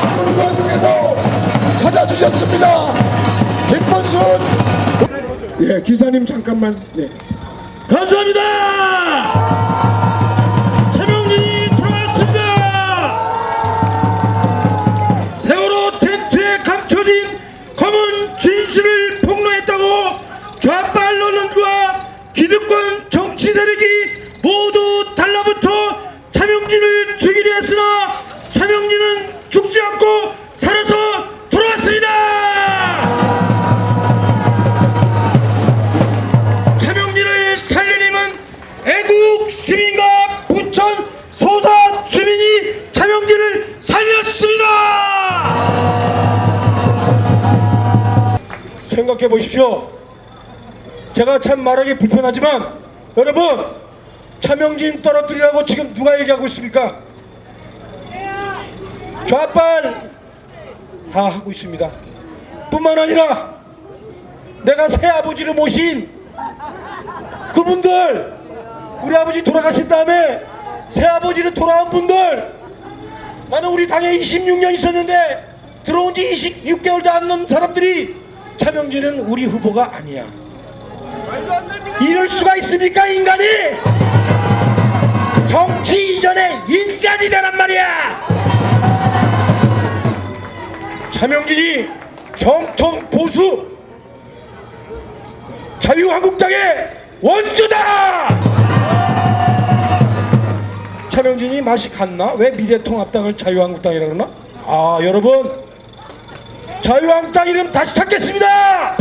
바쁜 와중에도 찾아주셨습니다. 김문순. 예, 기사님 잠깐만. 네. 감사합니다. 생각해 보십시오. 제가 참 말하기 불편하지만 여러분 차명진 떨어뜨리라고 지금 누가 얘기하고 있습니까? 좌빨 다 하고 있습니다. 뿐만 아니라 내가 새 아버지를 모신 그분들 우리 아버지 돌아가신 다음에 새 아버지를 돌아온 분들 나는 우리 당에 26년 있었는데 들어온 지 26개월도 안 넘은 사람들이 차명진은 우리 후보가 아니야 이럴 수가 있습니까 인간이 정치 이전에 인간이란 말이야 차명진이 정통 보수 자유한국당의 원조다! 차명진이 맛이 갔나? 왜 미래통합당을 자유한국당이라 그러나? 아 여러분 자유한국당 이름 다시 찾겠습니다!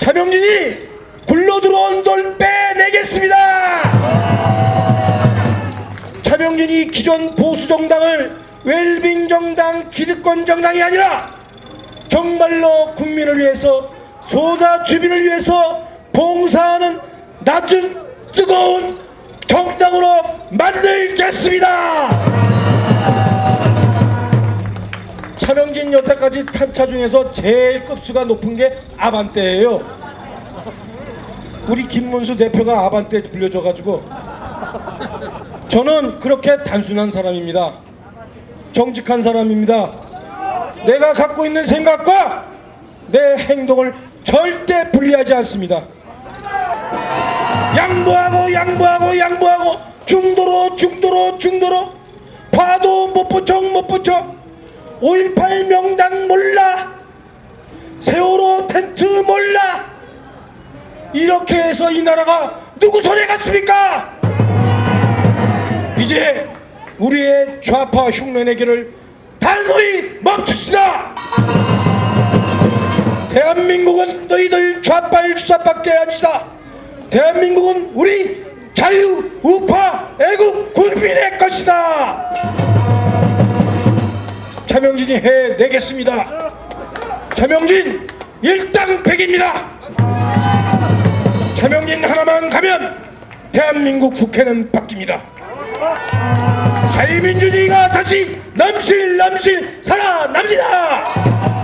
차명진이 굴러 들어온 돌 빼내겠습니다! 차명진이 기존 보수 정당을 웰빙 정당 기득권 정당이 아니라 정말로 국민을 위해서 소자 주민을 위해서 봉사하는 낮은 뜨거운 정당으로 만들겠습니다. 차명진 여태까지 탄 차 중에서 제일 급수가 높은 게 아반떼예요. 우리 김문수 대표가 아반떼 불려줘가지고 저는 그렇게 단순한 사람입니다. 정직한 사람입니다. 내가 갖고 있는 생각과 내 행동을 절대 분리하지 않습니다. 양보하고 양보하고 양보하고 중도로 중도로 중도로 5.18 명단 몰라 세월호 텐트 몰라 이렇게 해서 이 나라가 누구 손에 갔습니까? 이제 우리의 좌파 흉내내 기를 단호히 멈춥시다. 대한민국은 너희들 좌빨 주사밖에 아니다. 대한민국은 우리 자유, 우파, 애국 국민의 것이다. 차명진이 해내겠습니다. 차명진 일당백입니다. 차명진 하나만 가면 대한민국 국회는 바뀝니다. 자유민주주의가 다시 남실 남실 살아납니다.